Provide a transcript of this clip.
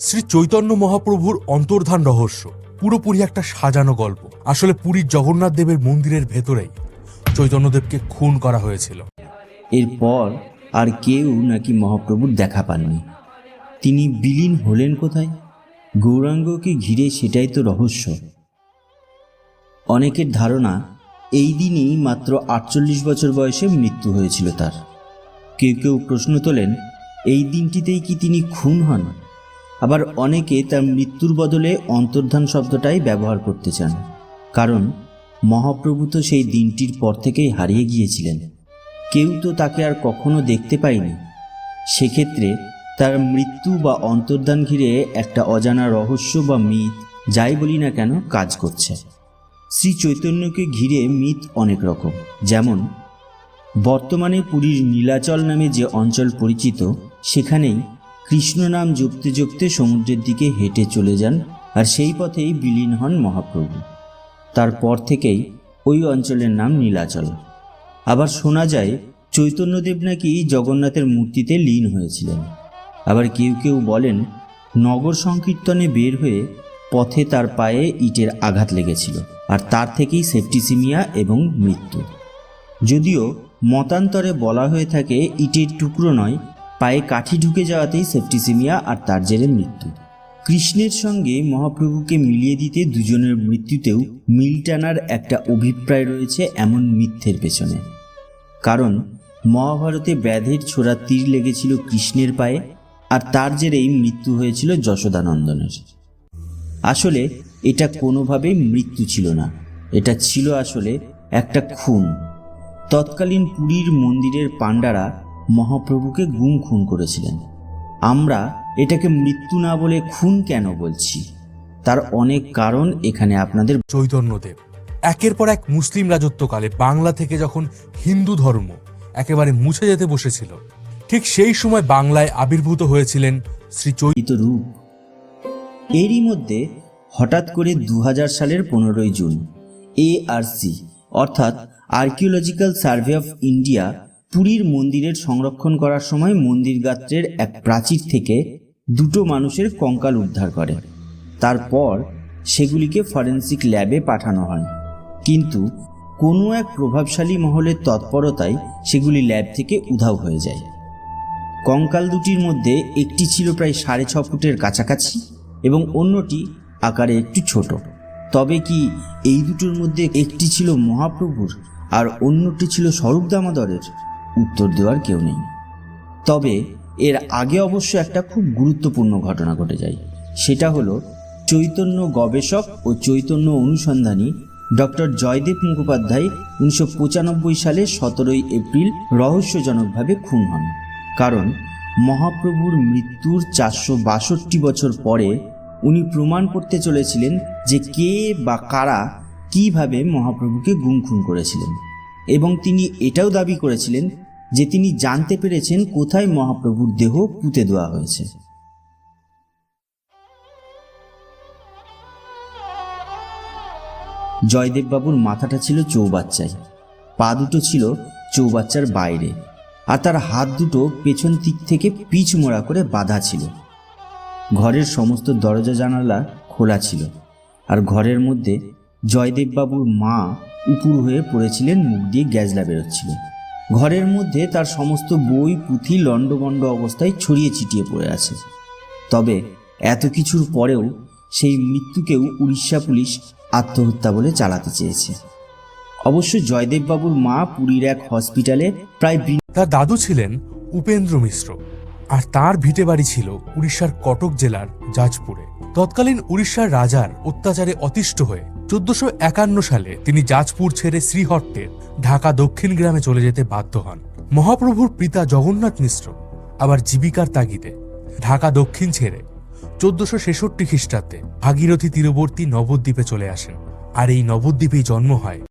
শ্রী চৈতন্য মহাপ্রভুর অন্তর্ধান রহস্য। পুরোপুরি একটা সাজানো গল্প। আসলে পুরীর জগন্নাথ দেবের মন্দিরের ভেতরেই চৈতন্যদেবকে খুন করা হয়েছিল। এরপর আর কেউ নাকি মহাপ্রভুর দেখা পাননি। তিনি বিলীন হলেন কোথায়? গৌরাঙ্গকে ঘিরে সেটাই তো রহস্য। অনেকের ধারণা এই দিনই মাত্র আটচল্লিশ বছর বয়সে মৃত্যু হয়েছিল তার। কেউ কেউ প্রশ্ন তোলেন, এই দিনটিতেই কি তিনি খুন হন? আবার অনেকে তার মৃত্যুর বদলে অন্তর্ধান শব্দটাই ব্যবহার করতে চান। কারণ মহাপ্রভু তো সেই দিনটির পর থেকেই হারিয়ে গিয়েছিলেন। কেউ তো তাকে আর কখনো দেখতে পায়নি। সেক্ষেত্রে তার মৃত্যু বা অন্তর্ধান ঘিরে একটা অজানা রহস্য বা মিথ, যাই বলি না কেন, কাজ করছে। শ্রী চৈতন্যকে ঘিরে মিথ অনেক রকম। যেমন, বর্তমানে পুরীর নীলাচল নামে যে অঞ্চল পরিচিত, সেখানেই কৃষ্ণ নাম জপতে জপতে সমুদ্রের দিকে হেঁটে চলে যান আর সেই পথেই বিলীন হন মহাপ্রভু। তারপর থেকেই ওই অঞ্চলের নাম নীলাচল। আবার শোনা যায়, চৈতন্যদেব নাকি জগন্নাথের মূর্তিতে লীন হয়েছিলেন। আবার কেউ কেউ বলেন, নগর সংকীর্তনে বের হয়ে পথে তার পায়ে ইটের আঘাত লেগেছিল আর তার থেকেই সেপ্টিসিমিয়া এবং মৃত্যু। যদিও মতান্তরে বলা হয়ে থাকে, ইটের টুকরো নয় পায়ে কাঠি ঢুকে যাওয়াতেই সেপ্টিসিমিয়া আর তার জেরে মৃত্যু। কৃষ্ণের সঙ্গে মহাপ্রভুকে মিলিয়ে দিতে দুজনের মৃত্যুতেও মিল টানার একটা অভিপ্রায় রয়েছে এমন মিথ্যের পেছনে। কারণ মহাভারতে ব্যাধের ছোড়া তীর লেগেছিল কৃষ্ণের পায়ে আর তার জেরেই মৃত্যু হয়েছিল যশোদানন্দনের। আসলে এটা কোনোভাবেই মৃত্যু ছিল না। এটা ছিল আসলে একটা খুন। তৎকালীন পুরীর মন্দিরের পাণ্ডারা মহাপ্রভুকে গুম খুন করেছিলেন। আমরা এটাকে মৃত্যু না বলে খুন কেন বলছি? তার অনেক কারণ এখানে আপনাদের চৈতন্যদেব একের পর এক মুসলিম রাজত্বকালে বাংলা থেকে যখন হিন্দু ধর্ম একেবারে মুছে যেতে বসেছিল ঠিক সেই সময় বাংলায় আবির্ভূত হয়েছিলেন শ্রী চৈ প্রকৃত রূপ। এরই মধ্যে হঠাৎ করে দু হাজার সালের পনেরোই জুন এ এআরসি অর্থাৎ আর্কিওলজিক্যাল সার্ভে অফ ইন্ডিয়া পুরীর মন্দিরের সংরক্ষণ করার সময় মন্দির গাত্রের এক প্রাচীর থেকে দুটো মানুষের কঙ্কাল উদ্ধার করে। তারপর সেগুলিকে ফরেন্সিক ল্যাবে পাঠানো হয়। কিন্তু কোনো এক প্রভাবশালী মহলের তৎপরতায় সেগুলি ল্যাব থেকে উধাও হয়ে যায়। কঙ্কাল দুটির মধ্যে একটি ছিল প্রায় সাড়ে ছ ফুটের কাছাকাছি এবং অন্যটি আকারে একটু ছোট। তবে কি এই দুটোর মধ্যে একটি ছিল মহাপ্রভুর আর অন্যটি ছিল স্বরূপ দামোদরের? উত্তর দেওয়ার কেউ নেই। তবে এর আগে অবশ্য একটা খুব গুরুত্বপূর্ণ ঘটনা ঘটে যায়। সেটা হলো চৈতন্য গবেষক ও চৈতন্য অনুসন্ধানী ডক্টর জয়দেব মুখোপাধ্যায় উনিশশো পঁচানব্বই সালে সতেরোই এপ্রিল রহস্যজনকভাবে খুন হন। কারণ মহাপ্রভুর মৃত্যুর চারশো বাষট্টি বছর পরে উনি প্রমাণ করতে চলেছিলেন যে কে বা কারা কীভাবে মহাপ্রভুকে গুম খুন করেছিলেন। এবং তিনি এটাও দাবি করেছিলেন যে তিনি জানতে পেরেছেন কোথায় মহাপ্রভুর দেহ পুঁতে দেওয়া হয়েছে। জয়দেববাবুর মাথাটা ছিল চৌবাচ্চায়, পা দুটো ছিল চৌবাচ্চার বাইরে, আর তার হাত দুটো পেছন দিক থেকে পিচ মোড়া করে বাঁধা ছিল। ঘরের সমস্ত দরজা জানালা খোলা ছিল, আর ঘরের মধ্যে জয়দেববাবুর মা উপুর হয়ে পড়েছিলেন, মুখ দিয়ে গ্যাজলা বেরোচ্ছিল। ঘরের মধ্যে তার সমস্ত বই, পুঁথি, লণ্ডভণ্ড অবস্থায় ছড়িয়ে ছিটিয়ে পড়ে আছে। তবে এত কিছুর পরেও সেই মৃত্যুকেও উড়িষ্যা পুলিশ আত্মহত্যা বলে চালাতে চেয়েছে। অবশ্য জয়দেববাবুর মা পুরীর এক হসপিটালে প্রায় তার দাদু ছিলেন উপেন্দ্র মিশ্র, আর তার ভিটে বাড়ি ছিল উড়িষ্যার কটক জেলার জাজপুরে তৎকালীন উড়িষ্যার রাজার অত্যাচারে অতিষ্ঠ হয়ে চোদ্দশো একান্ন সালে তিনি জাজপুর ছেড়ে শ্রীহট্টের ঢাকা দক্ষিণ গ্রামে চলে যেতে বাধ্য হন। মহাপ্রভুর পিতা জগন্নাথ মিশ্র আবার জীবিকার তাগিদে ঢাকা দক্ষিণ ছেড়ে চোদ্দশো ছেষট্টি খ্রিস্টাব্দে ভাগীরথী তীরবর্তী নবদ্বীপে চলে আসেন। আর এই নবদ্বীপেই জন্ম হয়